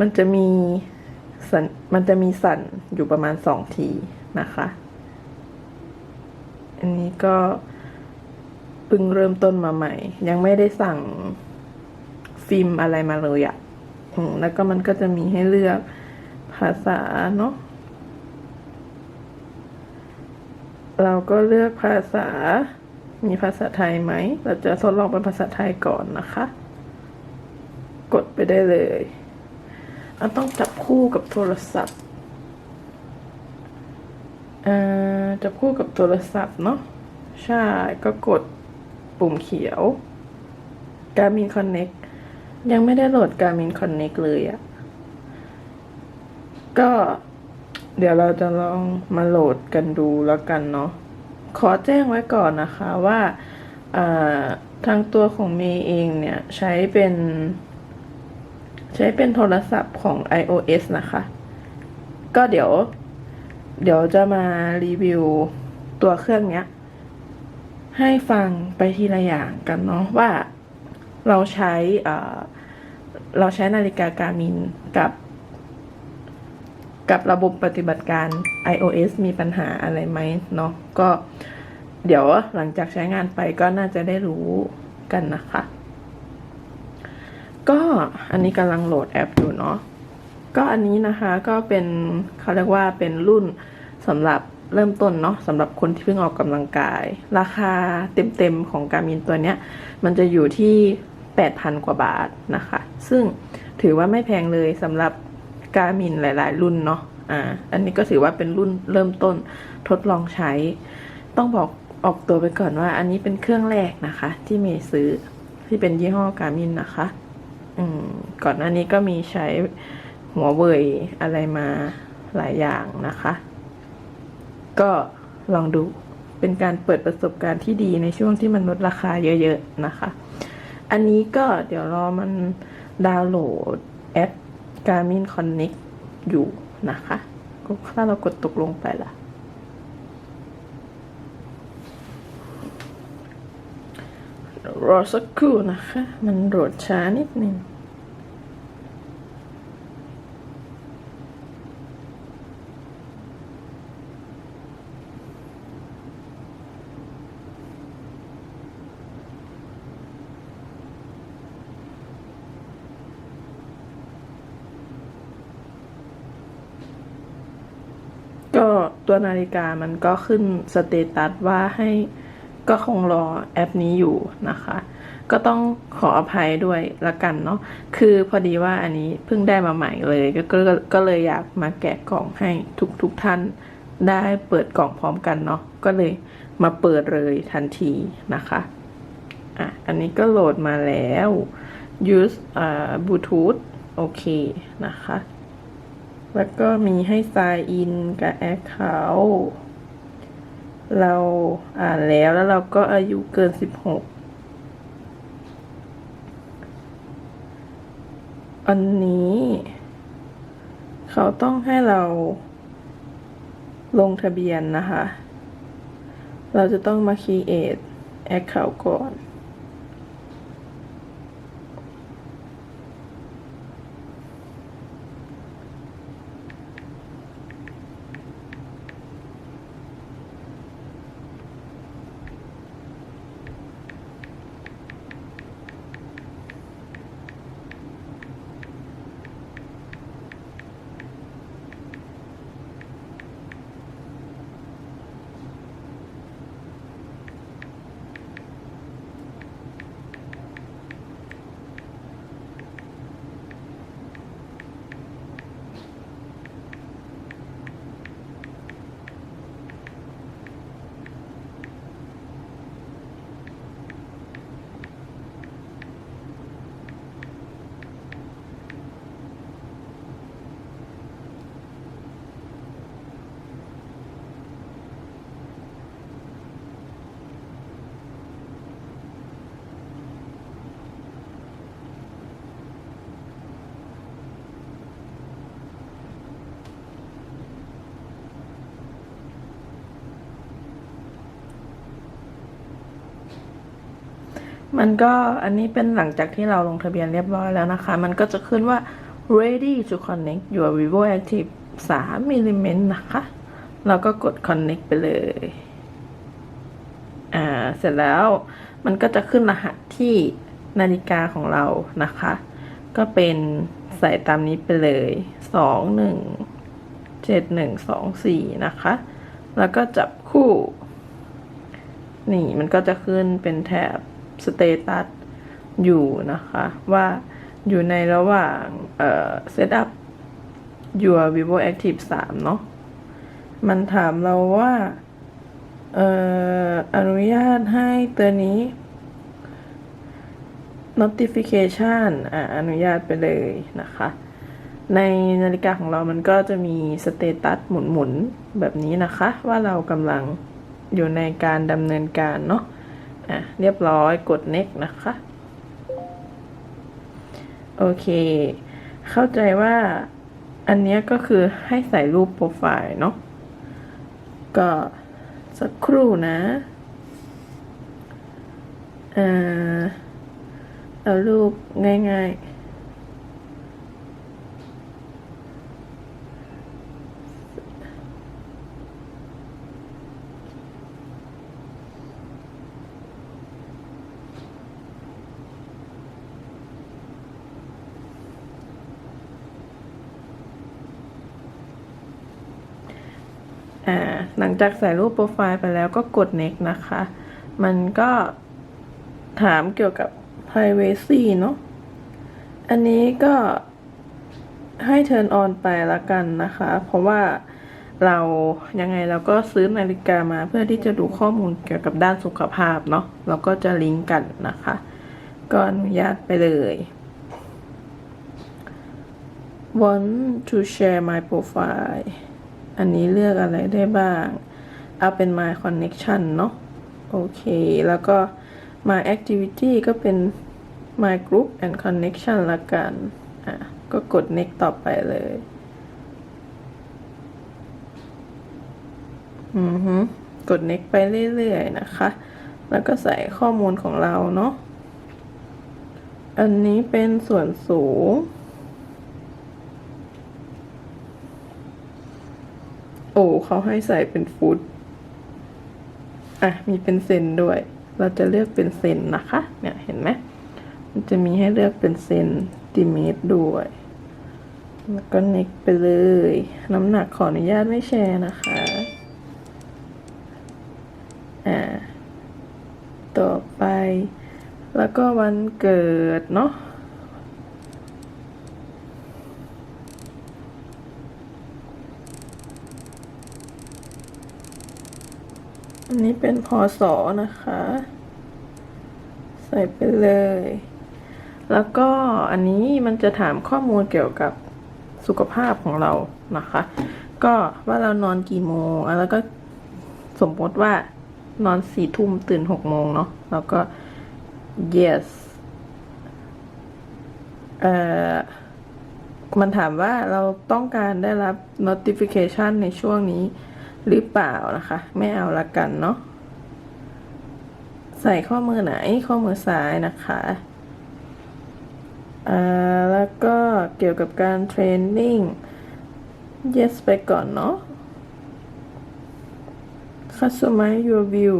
มันจะมีสันมันจะมีสั่นอยู่ประมาณสองทีนะคะ อันนี้ก็เพิ่งเริ่มต้นมาใหม่ ยังไม่ได้สั่งฟิล์มอะไรมาเลยอะ่ะแล้วก็มันก็จะมีให้เลือกภาษาเนาะ เราก็เลือกภาษา มีภาษาไทยไหม เราจะทดลองเป็นภาษาไทยก่อนนะคะ กดไปได้เลย เราต้องจับคู่กับโทรศัพท์อ่าจับคู่กับโทรศัพท์เนาะใช่ก็กดปุ่มเขียว Garmin Connect ยังไม่ได้โหลด Garmin Connect เลยอะก็เดี๋ยวเราจะลองมาโหลดกันดูแล้วกันเนาะขอแจ้งไว้ก่อนนะคะว่าอ่าทางตัวของเมย์เองเนี่ยใช้เป็น ใช้เป็นโทรศัพท์ของ iOS นะคะ ก็เดี๋ยว เดี๋ยวจะมารีวิวตัวเครื่องเนี้ย ให้ฟังไปทีละอย่างกันเนาะว่าเราใช้อ่าเราใช้นาฬิกากามินกับ กับระบบปฏิบัติการ iOS มีปัญหาอะไรไหมเนาะก็เดี๋ยวหลังจากใช้งานไปก็น่าจะได้รู้กันนะคะ ก็อันนี้กำลังโหลดแอปอยู่เนาะก็อันนี้นะคะก็เป็นเขาเรียกว่าเป็นรุ่นสำหรับเริ่มต้นเนาะสำหรับคนที่เพิ่งออกกำลังกาย ราคาเต็มๆของการมินตัวเนี้ย มันจะอยู่ที่ 8,000 กว่าบาทนะคะ ซึ่งถือว่าไม่แพงเลยสำหรับการมินหลาย ๆ รุ่นเนาะอ่าอันนี้ก็ถือว่าเป็นรุ่นเริ่มต้นทดลองใช้ ต้องบอกออกตัวไปก่อนว่า อันนี้เป็นเครื่องแรกนะคะ ที่เมย์ซื้อที่เป็นยี่ห้อการมินนะคะ ก่อนหน้านี้ก็มีใช้หัวเว่ยอะไรมาหลายอย่างนะคะ ก็ลองดูเป็นการเปิดประสบการณ์ที่ดีในช่วงที่มันลดราคาเยอะๆนะคะ อันนี้ก็เดี๋ยวรอมันดาวน์โหลดแอป Garmin Connect อยู่นะคะก็ถ้าเรากดตกลงไปล่ะ รอสักครู่นะคะ มันโหลดช้านิดนึง ก็ตัวนาฬิกามันก็ขึ้นสเตตัสว่าให้ก็คงรอแอปนี้อยู่นะคะ ก็ต้องขออภัยด้วยละกันเนาะคือพอดีว่าอันนี้เพิ่งได้มาใหม่เลยก็ก็ก็เลยอยากมาแกะกล่องให้ทุกทุกท่านได้เปิดกล่องพร้อมกันเนาะก็เลยมาเปิดเลยทันทีนะคะอะอันนี้ก็โหลดมาแล้ว use อ่าบลูทูธโอเคนะคะ แล้วก็มีให้ sign in กับ account เราอ่านแล้วแล้วเราก็อายุเกิน 16 อันนี้ เขาต้องให้เราลงทะเบียนนะคะ เราจะต้องมา create account ก่อน มันก็อันนี้เป็นหลังจากที่เราลงทะเบียนเรียบร้อยแล้วนะคะ มันก็จะขึ้นว่า ready to connect your vivo active 3 element นะคะ เราก็กด connect ไปเลย อ่า เสร็จแล้วมันก็จะขึ้นรหัสที่นาฬิกาของเรานะคะ ก็เป็นใส่ตามนี้ไปเลยสองหนึ่งเจ็ดหนึ่งสองสี่นะคะ แล้วก็จับคู่ นี่มันก็จะขึ้นเป็นแถบ สเตตัสอยู่นะคะ ว่าอยู่ในระหว่างเอ่อ setup your vivo active 3 เนาะมันถามเราว่าเอ่ออนุญาตให้ตัวนี้ notification อ่าอนุญาตไปเลยนะคะ ในนาฬิกาของเรามันก็จะมีสเตตัสหมุนๆ แบบนี้นะคะ ว่าเรากำลังอยู่ในการดำเนินการเนาะ อะเรียบร้อยกด next นะคะ โอเค เข้าใจว่าอันนี้ก็คือให้ใส่รูปโปรไฟล์เนาะก็สักครู่นะเอ่อเอารูปง่าย ๆ อ่าหลังจากใส่รูปโปรไฟล์ไปแล้วก็กด next นะคะ มันก็ถามเกี่ยวกับ privacy เนาะอันนี้ก็ให้ turn on ไปละกันนะคะ เพราะว่าเรายังไงเราก็ซื้อนาฬิกามาเพื่อที่จะดูข้อมูลเกี่ยวกับด้านสุขภาพเนาะเราก็จะลิงก์กันนะคะ ก็อนุญาตไปเลย want to share my profile อันนี้เลือกอะไรได้บ้าง เอาเป็น my connection เนาะโอเค แล้วก็ my activity ก็เป็น my group and connection ละกัน อะ ก็กด next ต่อไปเลย อือฮึกด next ไปเรื่อยๆนะคะ แล้วก็ใส่ข้อมูลของเราเนาะ อันนี้เป็นส่วนสูง โอ้เขาให้ใส่เป็นฟุตอะมีเป็นเซนด้วย เราจะเลือกเป็นเซนนะคะ เนี่ยเห็นไหมมันจะมีให้เลือกเป็นเซนติเมตรด้วย แล้วก็เน็กไปเลย น้ำหนักขออนุญาตไม่แชร์นะคะ อ่า ต่อไป แล้วก็วันเกิดเนาะ อันนี้เป็นพศนะคะ ใส่ไปเลย แล้วก็อันนี้มันจะถามข้อมูลเกี่ยวกับสุขภาพของเรานะคะ ก็ว่าเรานอนกี่โมง แล้วก็สมมติว่านอนสี่ทุ่มตื่นหกโมงเนาะแล้วก็ yes เอ่อมันถามว่าเราต้องการได้รับ notification ในช่วงนี้ หรือเปล่านะคะ ไม่เอาละกันเนาะใส่ข้อมือไหนข้อมือซ้ายนะคะอ่าแล้วก็เกี่ยวกับการเทรนนิ่ง yes ไปก่อนเนาะ customize your view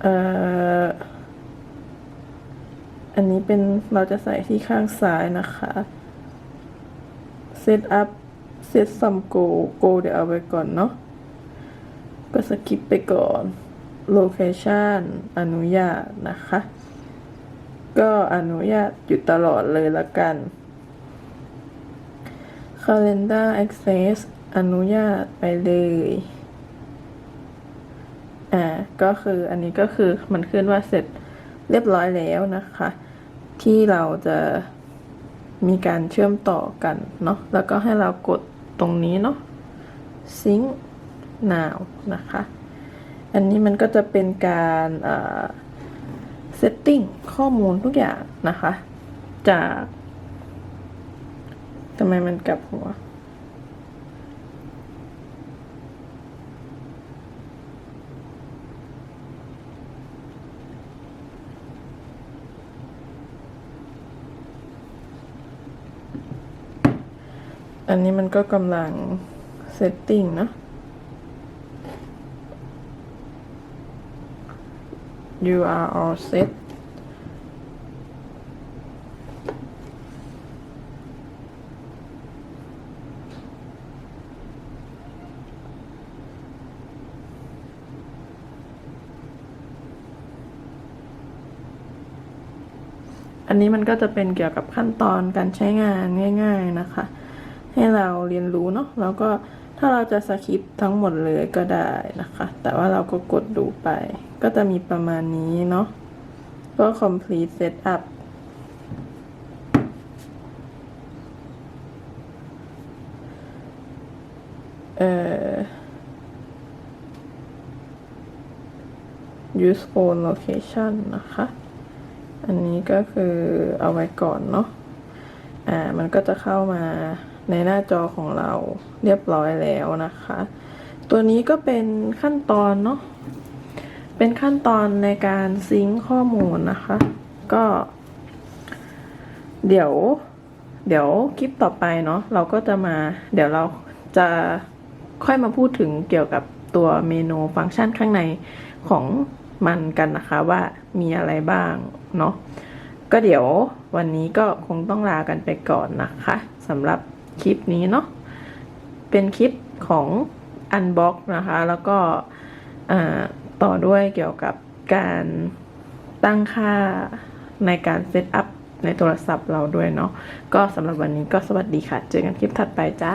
เอ่ออันนี้เป็นเราจะใส่ที่ข้างซ้ายนะคะ set up set some go go เดี๋ยวเอาไว้ก่อนเนาะก็สกิปไปก่อน location อนุญาตนะคะ ก็อนุญาตอยู่ตลอดเลยละกัน calendar access อนุญาตไปเลย อ่า ก็คืออันนี้ก็คือมันขึ้นว่าเสร็จเรียบร้อยแล้วนะคะ ที่เราจะมีการเชื่อมต่อกันเนาะแล้วก็ให้เรากด ตรงนี้เนาะซิงหนาวนะคะ อันนี้มันก็จะเป็นการเซตติ้งข้อมูลทุกอย่างนะคะ จากทำไมมันกลับหัว อันนี้มันก็กำลังเซตติ้งเนะ you are all set อันนี้มันก็จะเป็นเกี่ยวกับขั้นตอนการใช้งานง่าย ๆนะคะ ให้เราเรียนรู้เนาะแล้วก็ถ้าเราจะสคริปทั้งหมดเลยก็ได้นะคะ แต่ว่าเราก็กดดูไป ก็จะมีประมาณนี้เนาะก็ complete setup เอ่อ use phone location นะคะ อันนี้ก็คือเอาไว้ก่อนเนาะ อ่า มันก็จะเข้ามา ในหน้าจอของเราเรียบร้อยแล้วนะคะ ตัวนี้ก็เป็นขั้นตอนเนาะเป็นขั้นตอนในการซิงค์ข้อมูลนะคะ ก็ เดี๋ยว เดี๋ยวคลิปต่อไปเนาะเราก็จะมา เดี๋ยวเราจะค่อยมาพูดถึงเกี่ยวกับตัวเมนูฟังก์ชันข้างในของมันกันนะคะว่ามีอะไรบ้างเนาะก็เดี๋ยววันนี้ก็คงต้องลากันไปก่อนนะคะสำหรับ คลิปนี้เนาะเป็นคลิปของอันบ็อกนะคะ แล้วก็ต่อด้วยเกี่ยวกับการตั้งค่าในการเซตอัพในโทรศัพท์เราด้วยเนาะก็สำหรับวันนี้ก็สวัสดีค่ะ เจอกันคลิปถัดไปจ้า